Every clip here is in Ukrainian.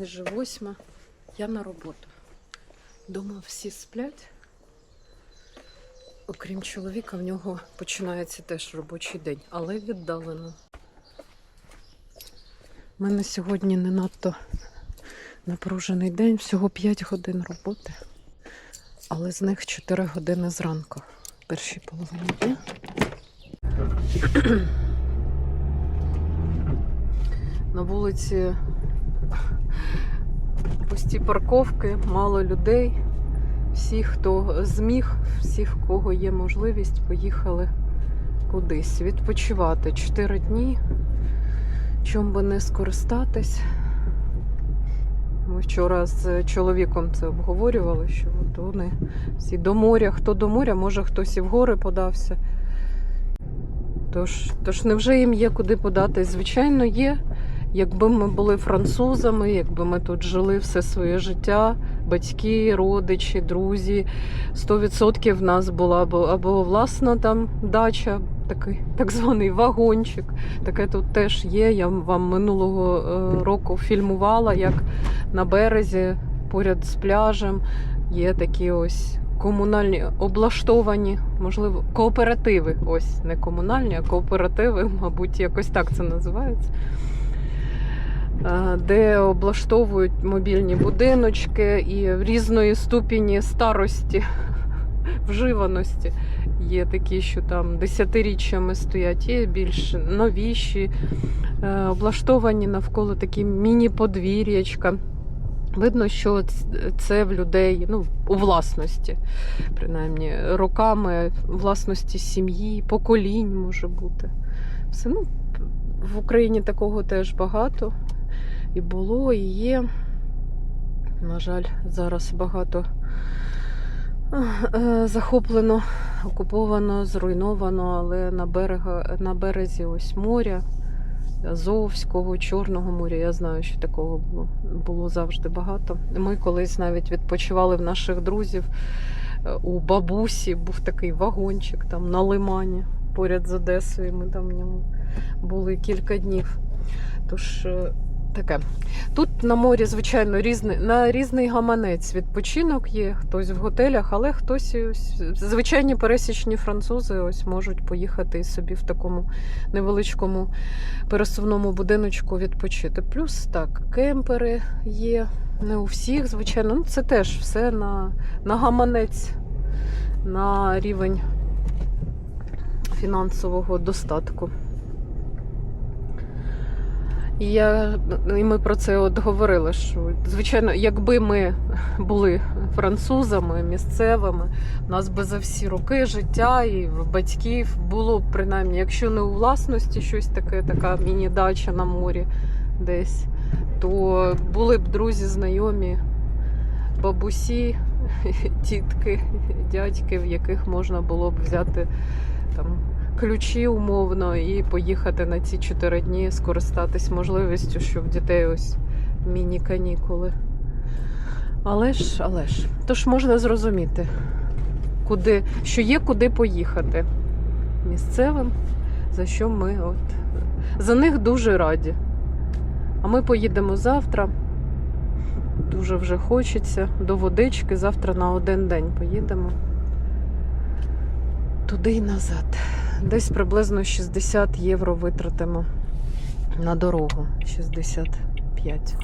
Майже восьма. Я на роботу. Дома всі сплять. Окрім чоловіка, в нього починається теж робочий день, але віддалено. У мене сьогодні не надто напружений день, всього 5 годин роботи, але з них 4 години зранку. в Першій половині дня. На вулиці пусті парковки, мало людей. Всі, хто зміг, всі, в кого є можливість, поїхали кудись відпочивати. Чотири дні. Чом би не скористатись. Ми вчора з чоловіком це обговорювали, що от вони всі до моря, хто до моря, може хтось і в гори подався. Тож, тож невже їм є куди податись? Звичайно, є. Якби ми були французами, якби ми тут жили все своє життя, батьки, родичі, друзі, 100% в нас була б або власна там дача, такий так званий вагончик. Таке тут теж є. Я вам минулого е, року фільмувала, як на березі поряд з пляжем є такі ось комунальні облаштовані, можливо, кооперативи. Ось не комунальні, а кооперативи, мабуть, якось так це називається. Е, Де облаштовують мобільні будиночки і в різної ступені старості, вживаності. Є такі, що там десятиріччями стоять, є більш новіші, е, облаштовані навколо такі міні-подвір'ячка. Видно, що це в людей ну, у власності, принаймні, роками власності сім'ї, поколінь може бути. Все, ну, в Україні такого теж багато і було, і є. На жаль, зараз багато е, захоплено, окуповано, зруйновано, але на, берега, на березі ось моря, Азовського, Чорного моря. Я знаю, що такого було, було завжди багато. Ми колись навіть відпочивали в наших друзів. е, У бабусі був такий вагончик там на лимані поряд з Одесою. Ми там в ньому були кілька днів. Тож е, таке. Тут на морі, звичайно, різний, на різний гаманець відпочинок є, хтось в готелях, але хтось ось, звичайні пересічні французи ось можуть поїхати собі в такому невеличкому пересувному будиночку відпочити. Плюс так, кемпери є. Не у всіх, звичайно, ну це теж все на, на гаманець, на рівень фінансового достатку. І, я, і ми про це от говорили, що звичайно, якби ми були французами місцевими, нас би за всі роки життя і в батьків було б принаймні, якщо не у власності щось таке, така міні-дача на морі десь, то були б друзі, знайомі, бабусі, тітки, дядьки, в яких можна було б взяти там ключі умовно і поїхати на ці чотири дні, скористатись можливістю, що в дітей ось міні-канікули. Але ж, але ж, то ж можна зрозуміти, куди, що є куди поїхати місцевим, за що ми от за них дуже раді. А ми поїдемо завтра. Дуже вже хочеться до водички. Завтра на один день поїдемо. Туди і назад. Десь приблизно 60 євро витратимо на дорогу. 65.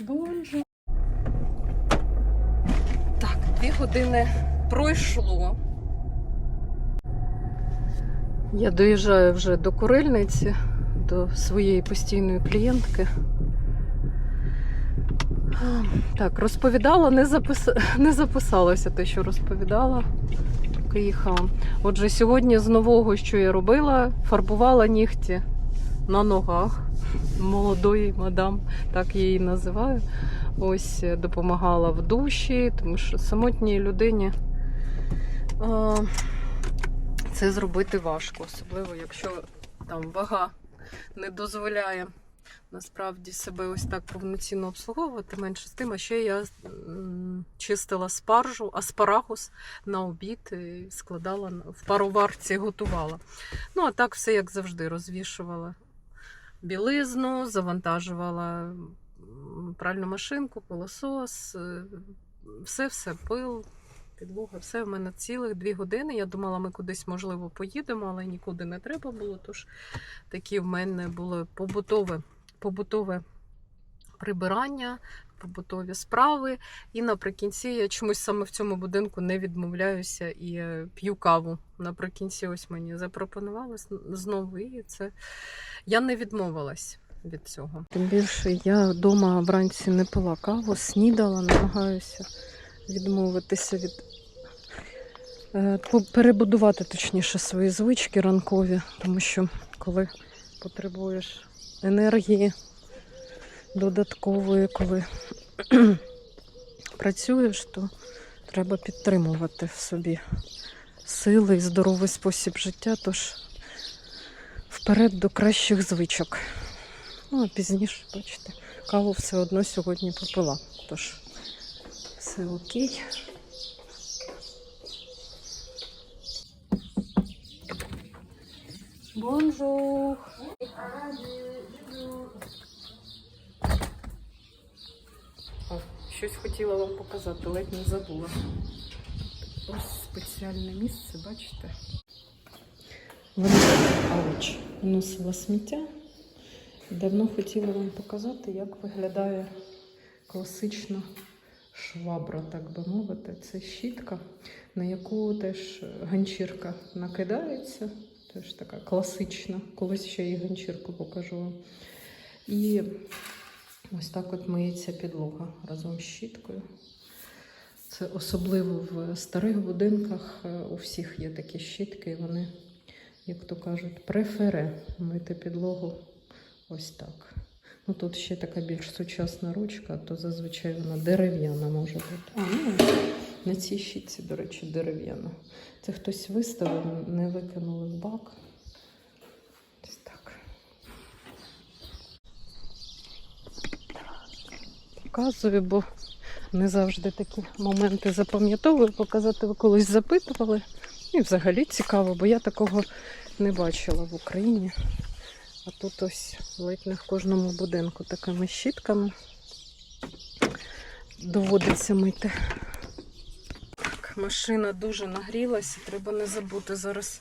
Боже. Так, дві години пройшло. Я доїжджаю вже до курильниці, до своєї постійної клієнтки. Так, розповідала, не, запис... не записалося те, що розповідала. поки їхала. Отже, сьогодні з нового, що я робила, фарбувала нігті на ногах молодої мадам, так я її називаю. Ось е, допомагала в душі, тому що самотній людині а, це зробити важко, особливо якщо там вага не дозволяє насправді себе ось так повноцінно обслуговувати, менше з тим. А ще я чистила спаржу, аспарагус на обід і складала в пароварці, готувала. Ну, а так все як завжди, розвішувала білизну, завантажувала пральну машинку, пилосос, все-все, пил, підлога, все в мене цілих дві години. Я думала, ми кудись, можливо, поїдемо, але нікуди не треба було. Тож такі в мене було побутове, побутове прибирання, побутові справи. І наприкінці я чомусь саме в цьому будинку не відмовляюся і е, п'ю каву. Наприкінці ось мені запропонували знову, і це я не відмовилась від цього. Тим більше я вдома вранці не пила каву, снідала, намагаюся відмовитися від е, перебудувати точніше свої звички ранкові, тому що коли потребуєш енергії додаткової, коли працюєш, то треба підтримувати в собі сили і здоровий спосіб життя. Тож вперед до кращих звичок. Ну, а пізніше, бачите, каву все одно сьогодні попила. Тож все окей. Бонжур! Щось хотіла вам показати, ледь не забула. Ось спеціальне місце, бачите? Ауч, виносила сміття. Давно хотіла вам показати, як виглядає класична швабра, так би мовити. Це щітка, на яку теж ганчірка накидається. Теж така класична. Колись ще і ганчірку покажу вам. І ось так от миється підлога разом з щіткою. Це особливо в старих будинках. е, У всіх є такі щітки, і вони, як то кажуть, префере мити підлогу ось так. Ну, тут ще така більш сучасна ручка, то зазвичай вона дерев'яна може бути. А, ну, на цій щітці, до речі, дерев'яна. Це хтось виставив, не викинули в бак. Ось так. Показую, бо не завжди такі моменти запам'ятовую. Показати ви колись запитували. І взагалі цікаво, бо я такого не бачила в Україні. А тут ось ледь не в кожному будинку такими щітками доводиться мити. Так, машина дуже нагрілася, треба не забути зараз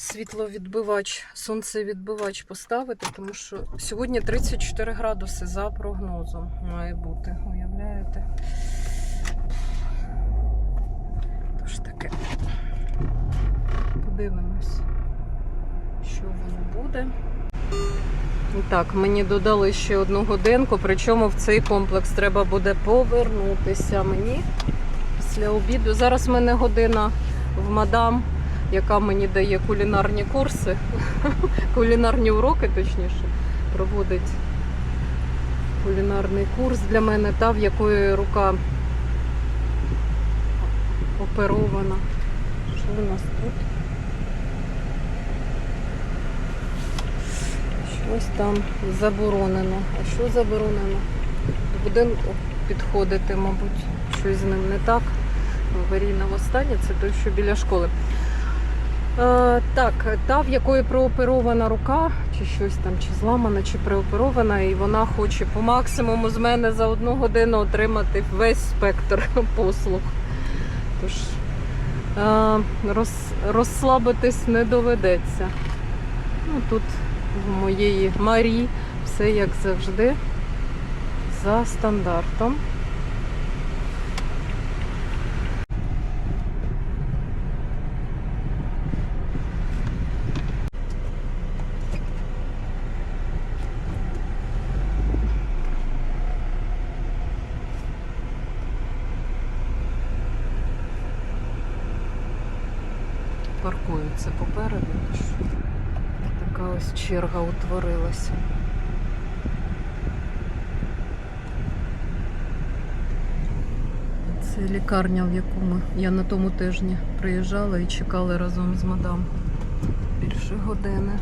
світловідбивач, сонцевідбивач поставити, тому що сьогодні 34 градуси за прогнозом має бути. Уявляєте? Тож таке. Подивимось, що воно буде. Так, мені додали ще одну годинку, причому в цей комплекс треба буде повернутися мені після обіду. Зараз в мене година в мадам, яка мені дає кулінарні курси, кулінарні уроки, точніше, проводить кулінарний курс для мене, та в якої рука оперована. Що у нас тут? Щось там заборонено. А що заборонено? Будинку підходити, мабуть, щось з ним не так. Аварійна востаннє, це той, що біля школи. Е, так, та, в якої прооперована рука, чи щось там, чи зламана, чи прооперована, і вона хоче по максимуму з мене за одну годину отримати весь спектр послуг. Тож е, роз, розслабитись не доведеться. Ну, тут в моєї Марі все як завжди за стандартом. черга утворилася. Це лікарня, в яку ми, я на тому тижні приїжджала і чекала разом з мадам більше години.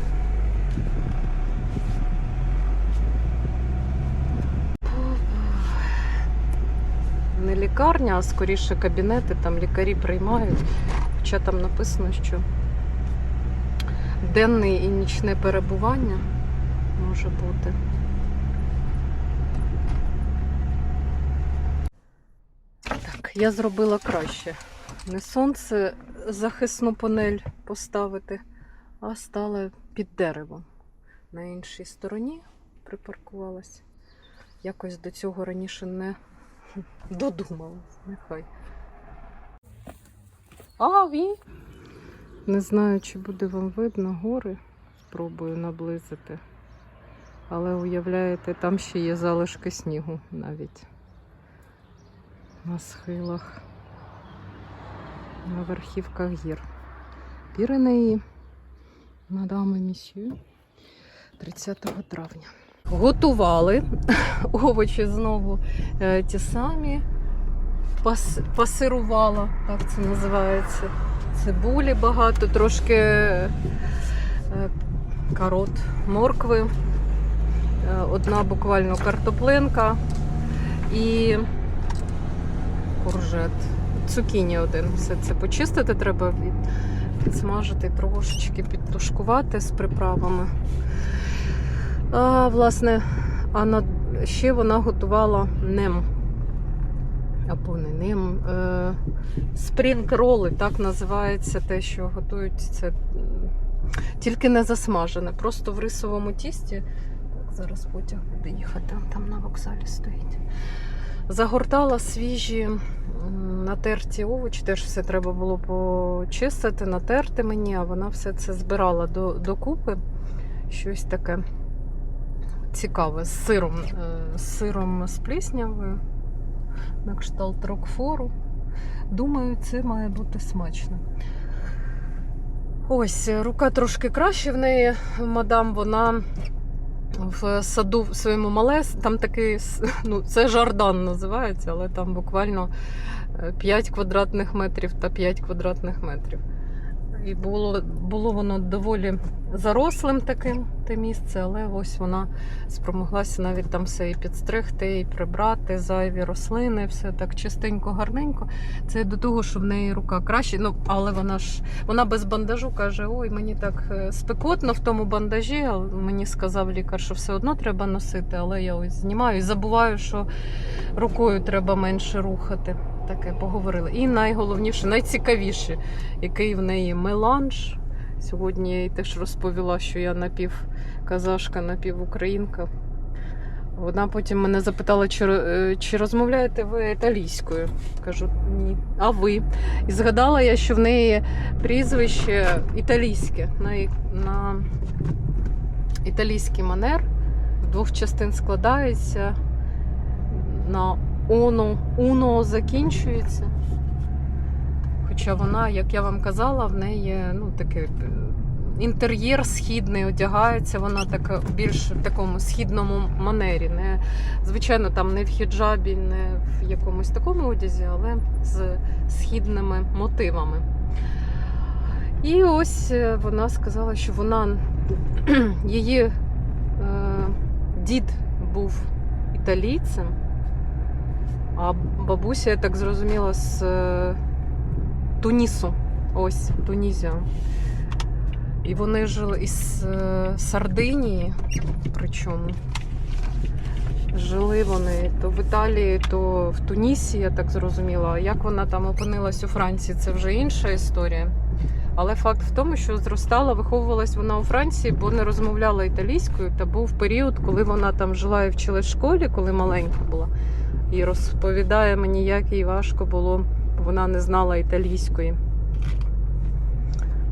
Не лікарня, а скоріше кабінети, там лікарі приймають, хоча там написано, що денне і нічне перебування може бути. Так, я зробила краще. Не сонце захисну панель поставити, а стала під деревом. На іншій стороні припаркувалась. Якось до цього раніше не додумалась. Нехай. А, він. Не знаю, чи буде вам видно гори. Спробую наблизити. Але уявляєте, там ще є залишки снігу навіть на схилах, на верхівках гір. Піренеї, мадами місю, 30 травня. Готували овочі знову е, ті самі. Пас, пасирувала, так це називається. Цибулі багато, трошки е, карот, моркви, е, одна буквально картоплинка і куржет. Цукіні один. Все це почистити треба, підсмажити, трошечки підтушкувати з приправами. А, власне, а на... ще вона готувала нем. Або не нем. Е... Спрінг-роли, так називається те, що готують це тільки не засмажене, просто в рисовому тісті. Так, зараз потяг буде їхати, там на вокзалі стоїть. Загортала свіжі натерті овочі, теж все треба було почистити, натерти мені, а вона все це збирала до, докупи. Щось таке цікаве з сиром, е, з сиром з пліснявою, на кшталт рокфору. Думаю, це має бути смачно. Ось, рука трошки краще в неї, мадам, вона в саду в своєму мале, там такий, ну, це жардан називається, але там буквально е, 5 квадратних метрів та 5 квадратних метрів. І було, було воно доволі зарослим таким те місце, але ось вона спромоглася навіть там все і підстригти, і прибрати зайві рослини, все так чистенько, гарненько. Це до того, що в неї рука краще. Ну, але вона ж вона без бандажу каже: ой, мені так е, спекотно в тому бандажі. Мені сказав лікар, що все одно треба носити, але я ось знімаю і забуваю, що рукою треба менше рухати. Таке поговорили. І найголовніше, найцікавіше, який в неї меланж. Сьогодні я їй теж розповіла, що я напівказашка, напівукраїнка. Вона потім мене запитала, чи, е, чи розмовляєте ви італійською. Кажу, ні. А ви? І згадала я, що в неї прізвище італійське на, на італійський манер. В двох частин складається. На оно, уно закінчується. Хоча вона, як я вам казала, в неї ну, такий е, інтер'єр східний одягається, вона так більш в такому східному манері. Не, звичайно, там не в хіджабі, не в якомусь такому одязі, але з східними мотивами. І ось е, вона сказала, що вона її е, дід був італійцем, а бабуся, я так зрозуміла, з е, Тунісу. Ось, Тунізія. І вони жили із е, Сардинії, причому. Жили вони то в Італії, то в Тунісі, я так зрозуміла. А як вона там опинилась у Франції, це вже інша історія. Але факт в тому, що зростала, виховувалась вона у Франції, бо не розмовляла італійською. Та був період, коли вона там жила і вчилась в школі, коли маленька була. І розповідає мені, як їй важко було, бо вона не знала італійської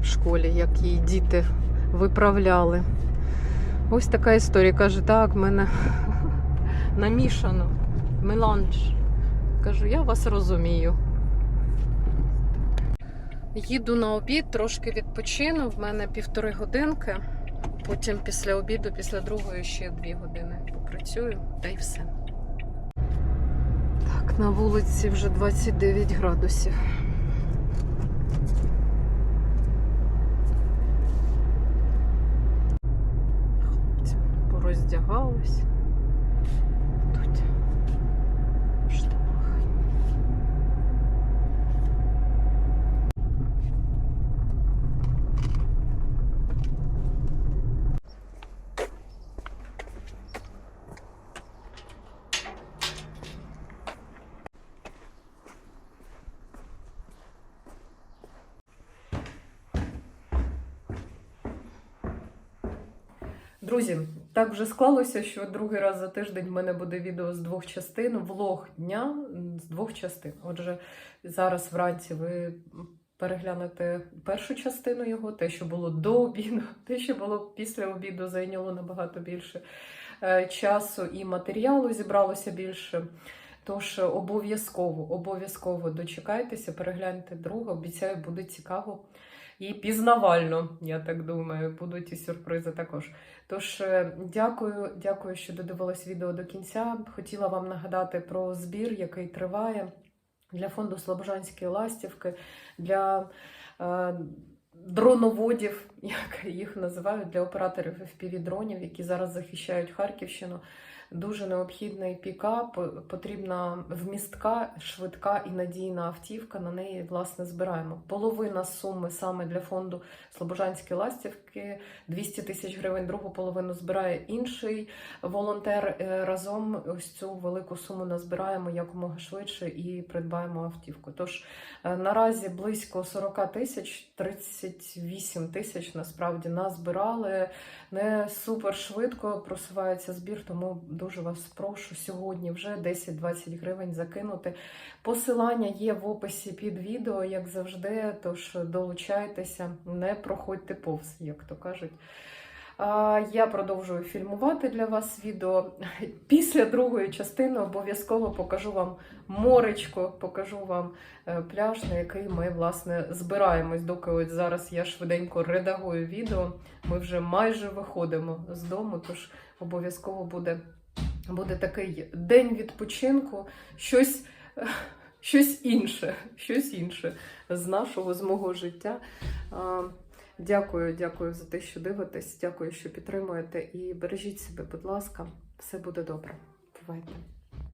в школі, як її діти виправляли. Ось така історія. Каже, так, в мене намішано, меланж. Кажу, я вас розумію. Їду на обід, трошки відпочину. В мене півтори годинки. Потім після обіду, після другої ще дві години попрацюю, та й все. Так, на вулиці вже 29 градусів. Хлопці пороздягались. Тут в штанах. Друзі, так вже склалося, що другий раз за тиждень в мене буде відео з двох частин, влог дня з двох частин. Отже, зараз вранці ви переглянете першу частину його, те, що було до обіду, те, що було після обіду, зайняло набагато більше е, часу і матеріалу зібралося більше. Тож обов'язково, обов'язково дочекайтеся, перегляньте друга. Обіцяю, буде цікаво і пізнавально, я так думаю, будуть і сюрпризи також. Тож, е, дякую, дякую, що додивились відео до кінця. Хотіла вам нагадати про збір, який триває для фонду Слобожанські ластівки, для е, дроноводів, як їх називають, для операторів FPV-дронів, які зараз захищають Харківщину. Дуже необхідний пікап, потрібна вмістка, швидка і надійна автівка. На неї власне збираємо. Половина суми саме для фонду Слобожанські ластівки 200 тисяч гривень. Другу половину збирає інший волонтер. Е, Разом ось цю велику суму назбираємо якомога швидше і придбаємо автівку. Тож е, наразі близько 40 тисяч, 38 тисяч насправді назбирали. Не супер швидко просувається збір, тому дуже вас прошу сьогодні вже 10-20 гривень закинути. Посилання є в описі під відео, як завжди. Тож долучайтеся, не проходьте повз, як то кажуть. А, Я продовжую фільмувати для вас відео. Після другої частини обов'язково покажу вам моречко, покажу вам е, пляж, на який ми власне збираємось. Доки ось зараз я швиденько редагую відео. Ми вже майже виходимо з дому, тож обов'язково буде, буде такий день відпочинку, щось. Щось інше, щось інше з нашого, з мого життя. Дякую, дякую за те, що дивитесь. Дякую, що підтримуєте. І бережіть себе, будь ласка, все буде добре. Бувайте.